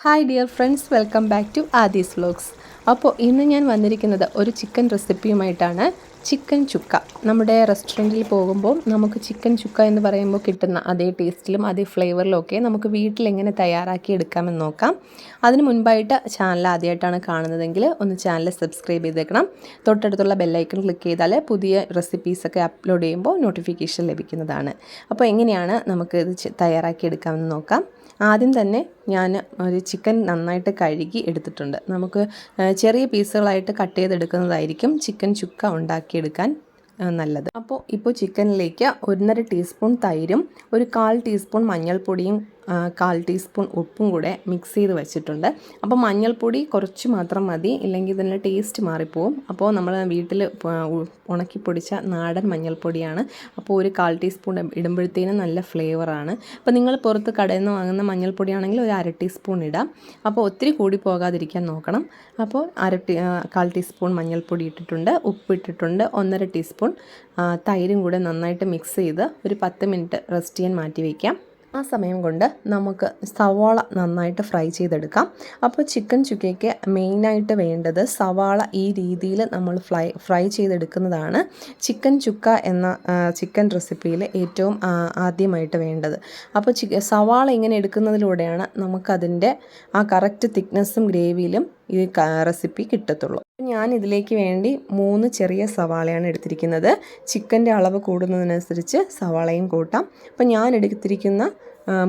Hi dear friends welcome back to Aadi's vlogs അപ്പോൾ ഇന്ന് ഞാൻ വന്നിരിക്കുന്നത് ഒരു ചിക്കൻ റെസിപ്പിയുമായിട്ടാണ് ചിക്കൻ ചുക്ക. നമ്മുടെ റെസ്റ്റോറന്റിൽ പോകുമ്പോൾ നമുക്ക് ചിക്കൻ ചുക്ക എന്ന് പറയുമ്പോൾ കിട്ടുന്ന അതേ ടേസ്റ്റിലും അതേ ഫ്ലേവറിലും ഒക്കെ നമുക്ക് വീട്ടിൽ എങ്ങനെ തയ്യാറാക്കി എടുക്കാമെന്ന് നോക്കാം. അതിന് മുൻപായിട്ട് ചാനൽ ആദ്യമായിട്ടാണ് കാണുന്നതെങ്കിൽ ഒന്ന് ചാനൽ സബ്സ്ക്രൈബ് ചെയ്തേക്കണം. തൊട്ടടുത്തുള്ള ബെല്ലൈക്കൺ ക്ലിക്ക് ചെയ്താൽ പുതിയ റെസിപ്പീസൊക്കെ അപ്ലോഡ് ചെയ്യുമ്പോൾ നോട്ടിഫിക്കേഷൻ ലഭിക്കുന്നതാണ്. അപ്പോൾ എങ്ങനെയാണ് നമുക്ക് ഇത് തയ്യാറാക്കി എടുക്കാമെന്ന് നോക്കാം. ആദ്യം തന്നെ ഞാൻ ഒരു ചിക്കൻ നന്നായിട്ട് കഴുകി എടുത്തിട്ടുണ്ട്. നമുക്ക് ചെറിയ പീസുകളായിട്ട് കട്ട് ചെയ്തെടുക്കുന്നതായിരിക്കും ചിക്കൻ ചുക്ക ഉണ്ടാക്കിയെടുക്കാൻ നല്ലത്. അപ്പോൾ ഇപ്പോൾ ചിക്കനിലേക്ക് ഒന്നര ടീസ്പൂൺ തൈരും ഒരു കാൽ ടീസ്പൂൺ മഞ്ഞൾപ്പൊടിയും കാൽ ടീസ്പൂൺ ഉപ്പും കൂടെ മിക്സ് ചെയ്ത് വെച്ചിട്ടുണ്ട്. അപ്പോൾ മഞ്ഞൾപ്പൊടി കുറച്ച് മാത്രം മതി ഇല്ലെങ്കിൽ ഇതിന്റെ ടേസ്റ്റ് മാറിപ്പോവും. അപ്പോൾ നമ്മൾ വീട്ടിൽ ഉണക്കി പൊടിച്ച നാടൻ മഞ്ഞൾപ്പൊടിയാണ്. അപ്പോൾ ഒരു കാൽ ടീസ്പൂൺ ഇടുമ്പോഴത്തേനും നല്ല ഫ്ലേവറാണ്. അപ്പോൾ നിങ്ങൾ പുറത്ത് കടയിൽ നിന്ന് വാങ്ങുന്ന മഞ്ഞൾപ്പൊടിയാണെങ്കിൽ ഒരു അര ടീസ്പൂൺ ഇടാം. അപ്പോൾ ഒത്തിരി കൂടി പോകാതിരിക്കാൻ നോക്കണം. അപ്പോൾ അര ടീ കാൽ ടീസ്പൂൺ മഞ്ഞൾപ്പൊടി ഇട്ടിട്ടുണ്ട് ഉപ്പ് ഇട്ടിട്ടുണ്ട് ഒന്നര ടീസ്പൂൺ തൈരും കൂടെ നന്നായിട്ട് മിക്സ് ചെയ്ത് ഒരു പത്ത് മിനിറ്റ് റെസ്റ്റ് ചെയ്യാൻ മാറ്റി വയ്ക്കാം. ആ സമയം കൊണ്ട് നമുക്ക് സവാള നന്നായിട്ട് ഫ്രൈ ചെയ്തെടുക്കാം. അപ്പോൾ ചിക്കൻ ചുക്കയ്ക്ക് മെയിനായിട്ട് വേണ്ടത് സവാള ഈ രീതിയിൽ നമ്മൾ ഫ്രൈ ഫ്രൈ ചെയ്തെടുക്കുന്നതാണ് ചിക്കൻ ചുക്ക എന്ന ചിക്കൻ റെസിപ്പിയിൽ ഏറ്റവും ആദ്യമായിട്ട് വേണ്ടത്. അപ്പോൾ ചി സവാള ഇങ്ങനെ എടുക്കുന്നതിലൂടെയാണ് നമുക്കതിന്റെ ആ കറക്റ്റ് തിക്നെസ്സും ഗ്രേവിയിലും ഈ റെസിപ്പി കിട്ടത്തുള്ളൂ. ഞാൻ ഇതിലേക്ക് വേണ്ടി മൂന്ന് ചെറിയ സവാളയാണ് എടുത്തിരിക്കുന്നത്. ചിക്കന്റെ അളവ് കൂടുന്നതിനനുസരിച്ച് സവാളയും കൂട്ടാം. അപ്പം ഞാൻ എടുത്തിരിക്കുന്ന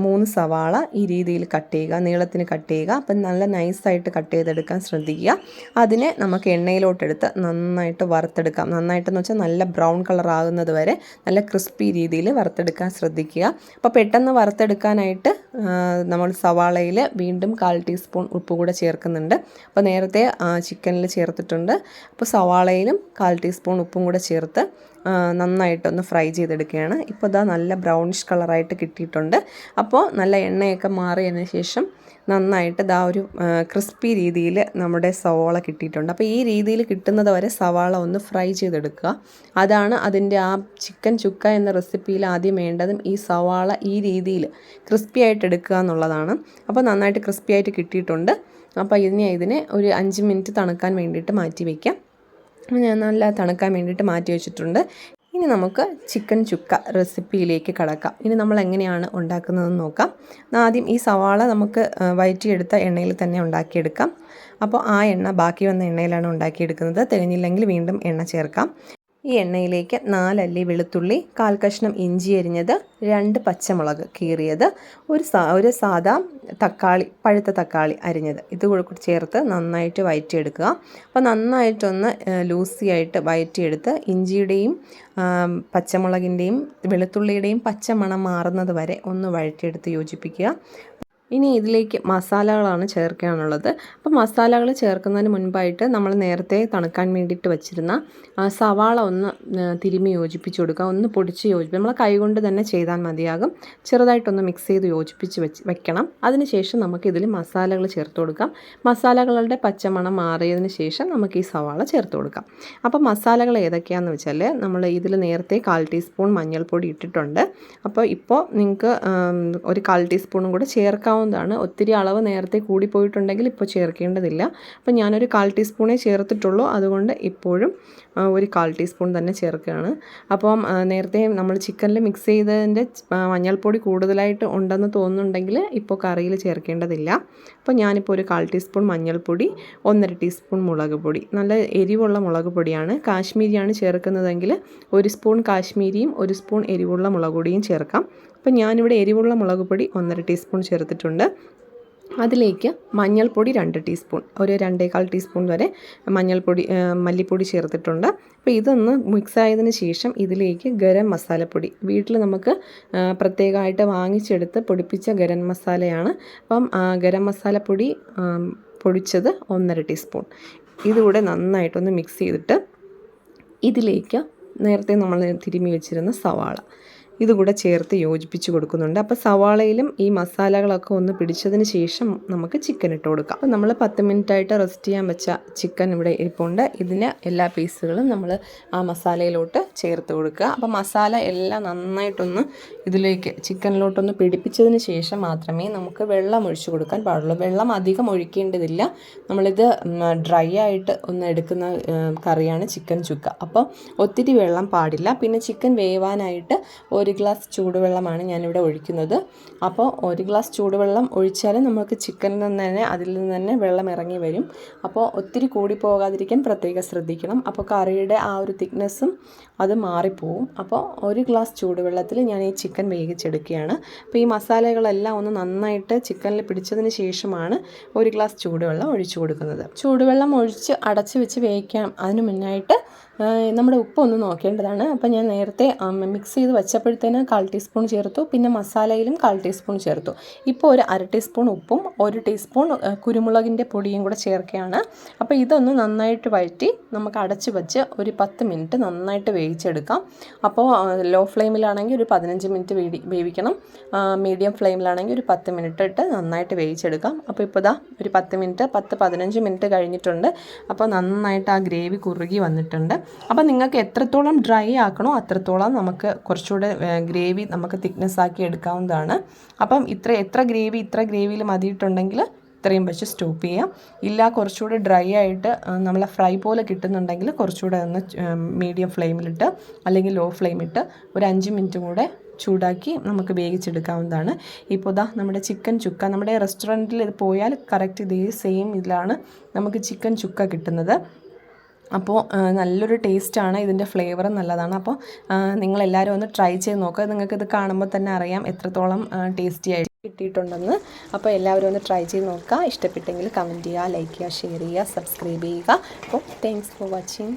മൂന്ന് സവാള ഈ രീതിയിൽ കട്ട് ചെയ്യുക നീളത്തിന് കട്ട് ചെയ്യുക. അപ്പം നല്ല നൈസായിട്ട് കട്ട് ചെയ്തെടുക്കാൻ ശ്രദ്ധിക്കുക. അതിനെ നമുക്ക് എണ്ണയിലോട്ടെടുത്ത് നന്നായിട്ട് വറുത്തെടുക്കാം. നന്നായിട്ടെന്ന് വെച്ചാൽ നല്ല ബ്രൗൺ കളർ ആകുന്നത് വരെ നല്ല ക്രിസ്പി രീതിയിൽ വറുത്തെടുക്കാൻ ശ്രദ്ധിക്കുക. അപ്പോൾ പെട്ടെന്ന് വറുത്തെടുക്കാനായിട്ട് നമ്മൾ സവാളയിൽ വീണ്ടും കാൽ ടീസ്പൂൺ ഉപ്പ് കൂടെ ചേർക്കുന്നുണ്ട്. അപ്പോൾ നേരത്തെ ചിക്കനിൽ ചേർത്തിട്ടുണ്ട്. അപ്പോൾ സവാളയിലും കാൽ ടീസ്പൂൺ ഉപ്പും കൂടെ ചേർത്ത് നന്നായിട്ടൊന്ന് ഫ്രൈ ചെയ്തെടുക്കുകയാണ്. ഇപ്പോൾ ഇതാ നല്ല ബ്രൗണിഷ് കളറായിട്ട് കിട്ടിയിട്ടുണ്ട്. അപ്പോൾ നല്ല എണ്ണയൊക്കെ മാറിയതിന് ശേഷം നന്നായിട്ട് ഇതാ ഒരു ക്രിസ്പി രീതിയിൽ നമ്മുടെ സവാള കിട്ടിയിട്ടുണ്ട്. അപ്പോൾ ഈ രീതിയിൽ കിട്ടുന്നത് വരെ സവാള ഒന്ന് ഫ്രൈ ചെയ്തെടുക്കുക. അതാണ് അതിന്റെ ആ ചിക്കൻ ചുക്ക എന്ന റെസിപ്പിയിൽ ആദ്യം വേണ്ടതും ഈ സവാള ഈ രീതിയിൽ ക്രിസ്പി ആയിട്ട് എടുക്കുക എന്നുള്ളതാണ്. അപ്പോൾ നന്നായിട്ട് ക്രിസ്പി ആയിട്ട് കിട്ടിയിട്ടുണ്ട്. അപ്പോൾ ഇതിനെ ഇതിനെ ഒരു അഞ്ച് മിനിറ്റ് തണുക്കാൻ വേണ്ടിയിട്ട് മാറ്റി വയ്ക്കാം. ഞാൻ നല്ല തണുക്കാൻ വേണ്ടിയിട്ട് മാറ്റി വെച്ചിട്ടുണ്ട്. ഇനി നമുക്ക് ചിക്കൻ ചുക്ക റെസിപ്പിയിലേക്ക് കടക്കാം. ഇനി നമ്മൾ എങ്ങനെയാണ് ഉണ്ടാക്കുന്നതെന്ന് നോക്കാം. ആദ്യം ഈ സവാള നമുക്ക് വയറ്റിയെടുത്ത എണ്ണയിൽ തന്നെ ഉണ്ടാക്കിയെടുക്കാം. അപ്പോൾ ആ എണ്ണ ബാക്കി വന്ന എണ്ണയിലാണ് ഉണ്ടാക്കിയെടുക്കുന്നത്. തികഞ്ഞില്ലെങ്കിൽ വീണ്ടും എണ്ണ ചേർക്കാം. ഈ എണ്ണയിലേക്ക് നാലല്ലി വെളുത്തുള്ളി കാൽ കഷ്ണം ഇഞ്ചി അരിഞ്ഞത് രണ്ട് പച്ചമുളക് കീറിയത് ഒരു സാ ഒരു സാധാ തക്കാളി പഴുത്ത തക്കാളി അരിഞ്ഞത്. ഇത് കൂടെ ചേർത്ത് നന്നായിട്ട് വയറ്റിയെടുക്കുക. അപ്പോൾ നന്നായിട്ടൊന്ന് ലൂസി ആയിട്ട് വഴറ്റിയെടുത്ത് ഇഞ്ചിയുടെയും പച്ചമുളകിന്റെയും വെളുത്തുള്ളിയുടെയും പച്ചമണം മാറുന്നത് വരെ ഒന്ന് വഴറ്റിയെടുത്ത് യോജിപ്പിക്കുക. ഇനി ഇതിലേക്ക് മസാലകളാണ് ചേർക്കാനുള്ളത്. അപ്പോൾ മസാലകൾ ചേർക്കുന്നതിന് മുൻപായിട്ട് നമ്മൾ നേരത്തെ തണുക്കാൻ വേണ്ടിയിട്ട് വെച്ചിരുന്ന സവാള ഒന്ന് തിരുമി യോജിപ്പിച്ച് കൊടുക്കുക. ഒന്ന് പൊടിച്ച് യോജിപ്പ് നമ്മൾ കൈകൊണ്ട് തന്നെ ചെയ്താൽ മതിയാകും. ചെറുതായിട്ടൊന്ന് മിക്സ് ചെയ്ത് യോജിപ്പിച്ച് വെച്ച് വെക്കണം. അതിനുശേഷം നമുക്ക് ഇതിൽ മസാലകൾ ചേർത്ത് കൊടുക്കാം. മസാലകളുടെ പച്ചമണം മാറിയതിന് ശേഷം നമുക്ക് ഈ സവാള ചേർത്ത് കൊടുക്കാം. അപ്പോൾ മസാലകൾ ഏതൊക്കെയാണെന്ന് വെച്ചാൽ നമ്മൾ ഇതിൽ നേരത്തെ കാൽ ടീസ്പൂൺ മഞ്ഞൾപ്പൊടി ഇട്ടിട്ടുണ്ട്. അപ്പോൾ ഇപ്പോൾ നിങ്ങൾക്ക് ഒരു കാൽ ടീസ്പൂണും കൂടെ ചേർക്കാവുന്നതാണ് ഒത്തിരി അളവ് നേരത്തെ കൂടിപ്പോയിട്ടുണ്ടെങ്കിൽ ഇപ്പോൾ ചേർക്കേണ്ടതില്ല. അപ്പോൾ ഞാനൊരു കാൽ ടീസ്പൂണേ ചേർത്തിട്ടുള്ളൂ. അതുകൊണ്ട് ഇപ്പോഴും ഒരു കാൽ ടീസ്പൂൺ തന്നെ ചേർക്കുകയാണ്. അപ്പം നേരത്തെ നമ്മൾ ചിക്കനിൽ മിക്സ് ചെയ്തതിന്റെ മഞ്ഞൾപ്പൊടി കൂടുതലായിട്ട് ഉണ്ടെന്ന് തോന്നുന്നുണ്ടെങ്കിൽ ഇപ്പോൾ കറിയിൽ ചേർക്കേണ്ടതില്ല. അപ്പോൾ ഞാനിപ്പോൾ ഒരു കാൽ ടീസ്പൂൺ മഞ്ഞൾപ്പൊടി ഒന്നര ടീസ്പൂൺ മുളക് പൊടി. നല്ല എരിവുള്ള മുളക് പൊടിയാണ്. കാശ്മീരിയാണ് ചേർക്കുന്നതെങ്കിൽ ഒരു സ്പൂൺ കാശ്മീരിയും ഒരു സ്പൂൺ എരിവുള്ള മുളക് പൊടിയും ചേർക്കാം. അപ്പോൾ ഞാനിവിടെ എരിവുള്ള മുളക് പൊടി ഒന്നര ടീസ്പൂൺ ചേർത്തിട്ടുണ്ട്. അതിലേക്ക് മഞ്ഞൾപ്പൊടി രണ്ട് ടീസ്പൂൺ ഒരു രണ്ടേകാൽ ടീസ്പൂൺ വരെ മഞ്ഞൾപ്പൊടി മല്ലിപ്പൊടി ചേർത്തിട്ടുണ്ട്. അപ്പോൾ ഇതൊന്ന് മിക്സ് ആയതിന് ശേഷം ഇതിലേക്ക് ഗരം മസാലപ്പൊടി വീട്ടിൽ നമുക്ക് പ്രത്യേകമായിട്ട് വാങ്ങിച്ചെടുത്ത് പൊടിപ്പിച്ച ഗരം മസാലയാണ്. അപ്പം ഗരം മസാലപ്പൊടി പൊടിച്ചത് ഒന്നര ടീസ്പൂൺ. ഇതുകൂടെ നന്നായിട്ടൊന്ന് മിക്സ് ചെയ്തിട്ട് ഇതിലേക്ക് നേരത്തെ നമ്മൾ തിരുമ്മി വെച്ചിരുന്ന സവാള ഇതുകൂടെ ചേർത്ത് യോജിപ്പിച്ച് കൊടുക്കുന്നുണ്ട്. അപ്പോൾ സവാളയിലും ഈ മസാലകളൊക്കെ ഒന്ന് പിടിച്ചതിന് ശേഷം നമുക്ക് ചിക്കൻ ഇട്ട് കൊടുക്കാം. അപ്പോൾ നമ്മൾ പത്ത് മിനിറ്റ് ആയിട്ട് റെസ്റ്റ് ചെയ്യാൻ വെച്ച ചിക്കൻ ഇവിടെ ഇരിപ്പുണ്ട്. ഇതിന് എല്ലാ പീസുകളും നമ്മൾ ആ മസാലയിലോട്ട് ചേർത്ത് കൊടുക്കുക. അപ്പോൾ മസാല എല്ലാം നന്നായിട്ടൊന്ന് ഇതിലേക്ക് ചിക്കനിലോട്ടൊന്ന് പിടിപ്പിച്ചതിന് ശേഷം മാത്രമേ നമുക്ക് വെള്ളം ഒഴിച്ചു കൊടുക്കാൻ പാടുള്ളൂ. വെള്ളം അധികം ഒഴിക്കേണ്ടതില്ല. നമ്മളിത് ഡ്രൈ ആയിട്ട് ഒന്ന് എടുക്കുന്ന കറിയാണ് ചിക്കൻ ചുക്ക. അപ്പോൾ ഒത്തിരി വെള്ളം പാടില്ല. പിന്നെ ചിക്കൻ വേവാനായിട്ട് ഒരു ഗ്ലാസ് ചൂടുവെള്ളമാണ് ഞാനിവിടെ ഒഴിക്കുന്നത്. അപ്പോൾ ഒരു ഗ്ലാസ് ചൂടുവെള്ളം ഒഴിച്ചാൽ നമുക്ക് ചിക്കനിൽ നിന്ന് തന്നെ അതിൽ നിന്ന് തന്നെ വെള്ളം ഇറങ്ങി വരും. അപ്പോൾ ഒത്തിരി കൂടി പോകാതിരിക്കാൻ പ്രത്യേകം ശ്രദ്ധിക്കണം. അപ്പോൾ കറിയുടെ ആ ഒരു തിക്നെസ്സും അത് മാറിപ്പോവും. അപ്പോൾ ഒരു ഗ്ലാസ് ചൂടുവെള്ളത്തിൽ ഞാൻ ഈ ചിക്കൻ വേവിച്ചെടുക്കുകയാണ്. അപ്പോൾ ഈ മസാലകളെല്ലാം ഒന്ന് നന്നായിട്ട് ചിക്കനിൽ പിടിച്ചതിന് ശേഷമാണ് ഒരു ഗ്ലാസ് ചൂടുവെള്ളം ഒഴിച്ചു കൊടുക്കുന്നത്. ചൂടുവെള്ളം ഒഴിച്ച് അടച്ച് വെച്ച് വേവിക്കാം. അതിന് മുന്നായിട്ട് നമ്മുടെ ഉപ്പ് ഒന്ന് നോക്കേണ്ടതാണ്. അപ്പോൾ ഞാൻ നേരത്തെ മിക്സ് ചെയ്ത് വെച്ചപ്പോഴത്തേന് കാൽ ടീസ്പൂൺ ചേർത്തു. പിന്നെ മസാലയിലും കാൽ ടീസ്പൂൺ ചേർത്തു. ഇപ്പോൾ ഒരു അര ടീസ്പൂൺ ഉപ്പും ഒരു ടീസ്പൂൺ കുരുമുളകിന്റെ പൊടിയും കൂടെ ചേർക്കുകയാണ്. അപ്പോൾ ഇതൊന്ന് നന്നായിട്ട് വഴറ്റി നമുക്ക് അടച്ച് വെച്ച് ഒരു പത്ത് മിനിറ്റ് നന്നായിട്ട് വേവിച്ചെടുക്കാം. അപ്പോൾ ലോ ഫ്ലെയിമിലാണെങ്കിൽ ഒരു പതിനഞ്ച് മിനിറ്റ് വേവി വേവിക്കണം. മീഡിയം ഫ്ലെയിമിലാണെങ്കിൽ ഒരു പത്ത് മിനിറ്റ് ഇട്ട് നന്നായിട്ട് വേവിച്ചെടുക്കാം. അപ്പോൾ ഇപ്പോൾ ഇതാ ഒരു പത്ത് മിനിറ്റ് പത്ത് പതിനഞ്ച് മിനിറ്റ് കഴിഞ്ഞിട്ടുണ്ട്. അപ്പോൾ നന്നായിട്ട് ആ ഗ്രേവി കുറുകി വന്നിട്ടുണ്ട്. അപ്പോൾ നിങ്ങൾക്ക് എത്രത്തോളം ഡ്രൈ ആക്കണോ അത്രത്തോളം നമുക്ക് കുറച്ചുകൂടെ ഗ്രേവി നമുക്ക് തിക്നെസ് ആക്കി എടുക്കാവുന്നതാണ്. അപ്പം ഇത്ര എത്ര ഗ്രേവി ഇത്ര ഗ്രേവിയിൽ മതിയിട്ടുണ്ടെങ്കിൽ ഇത്രയും വെച്ച് സ്റ്റോപ്പ് ചെയ്യാം. ഇല്ല കുറച്ചുകൂടെ ഡ്രൈ ആയിട്ട് നമ്മളെ ഫ്രൈ പോലെ കിട്ടുന്നുണ്ടെങ്കിൽ കുറച്ചുകൂടെ ഒന്ന് മീഡിയം ഫ്ലെയിമിലിട്ട് അല്ലെങ്കിൽ ലോ ഫ്ലെയിമിട്ട് ഒരു അഞ്ച് മിനിറ്റ് കൂടെ ചൂടാക്കി നമുക്ക് വേവിച്ചെടുക്കാവുന്നതാണ്. ഇപ്പോൾ ഇതാ നമ്മുടെ ചിക്കൻ ചുക്ക നമ്മുടെ റെസ്റ്റോറന്റിൽ പോയാൽ കറക്റ്റ് ഇതേ സെയിം ഇതിലാണ് നമുക്ക് ചിക്കൻ ചുക്ക കിട്ടുന്നത്. അപ്പോൾ നല്ലൊരു ടേസ്റ്റാണ് ഇതിന്റെ ഫ്ലേവർ നല്ലതാണ്. അപ്പോൾ നിങ്ങളെല്ലാവരും ഒന്ന് ട്രൈ ചെയ്ത് നോക്കുക നിങ്ങൾക്കിത് കാണുമ്പോൾ തന്നെ അറിയാം എത്രത്തോളം ടേസ്റ്റി ആയിട്ട് കിട്ടിയിട്ടുണ്ടെന്ന്. അപ്പോൾ എല്ലാവരും ഒന്ന് ട്രൈ ചെയ്ത് നോക്കുക. ഇഷ്ടപ്പെട്ടെങ്കിൽ കമന്റ് ചെയ്യുക ലൈക്ക് ചെയ്യുക ഷെയർ ചെയ്യുക സബ്സ്ക്രൈബ് ചെയ്യുക. അപ്പോൾ താങ്ക്സ് ഫോർ വാച്ചിങ്